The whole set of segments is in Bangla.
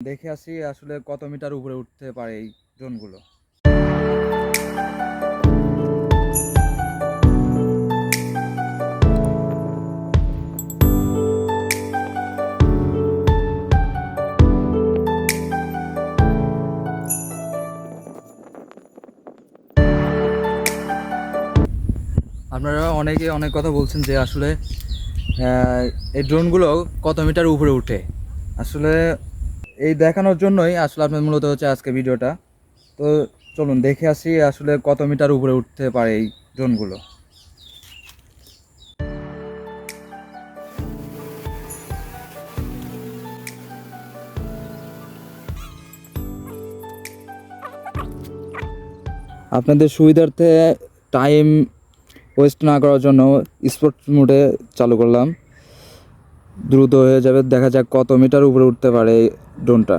দেখে আসি আসলে কত মিটার উপরে উঠতে পারে এই ড্রোনগুলো আপনারা অনেকে অনেক কথা বলছেন যে আসলে এই ড্রোনগুলো কত মিটার উপরে উঠে? আসলে এই দেখানোর জন্যই আসলে আপনার মূলত হচ্ছে আজকে ভিডিওটা। তো চলুন দেখে আসি আসলে কত মিটার উপরে উঠতে পারে এই ড্রোনগুলো আপনাদের সুবিধার্থে টাইম ওয়েস্ট না করার জন্য স্পোর্টস মোডে চালু করলাম। দ্রুত হয়ে যাবে। দেখা যাক কত মিটার উপরে উঠতে পারে এই ড্রোনটা.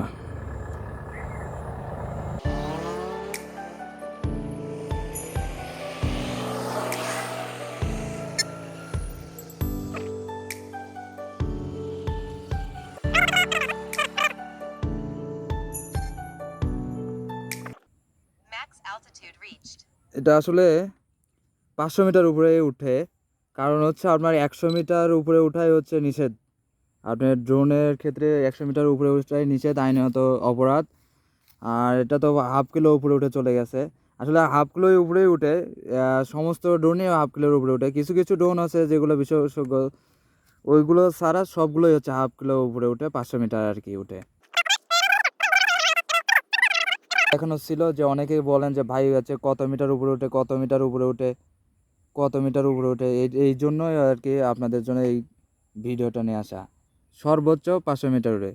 এটা আসলে পাঁচশো মিটার উপরে উঠে। কারণ হচ্ছে আপনার একশো মিটার উপরে উঠাই হচ্ছে নিষেধ। আপনার ড্রোনের ক্ষেত্রে একশো মিটার উপরে উঠাই নিষেধ আইনত অপরাধ। আর এটা তো হাফ কিলো উপরে উঠে চলে গেছে। আসলে হাফ কিলোর উপরেই উঠে। সমস্ত ড্রোনই হাফ কিলোর উপরে উঠে। কিছু কিছু ড্রোন আছে যেগুলো বিশেষজ্ঞ, ওইগুলো ছাড়া সবগুলোই হচ্ছে হাফ কিলো উপরে উঠে, পাঁচশো মিটার আর কি উঠে। এখনও ছিল যে অনেকেই বলেন যে, ভাই, হচ্ছে কত মিটার উপরে উঠে, কত মিটার উপরে উঠে, কত মিটার উপরে উঠে? এই এই জন্যই আর কি আপনাদের জন্য এই ভিডিওটা নিয়ে আসা। সর্বোচ্চ পাঁচশো মিটারে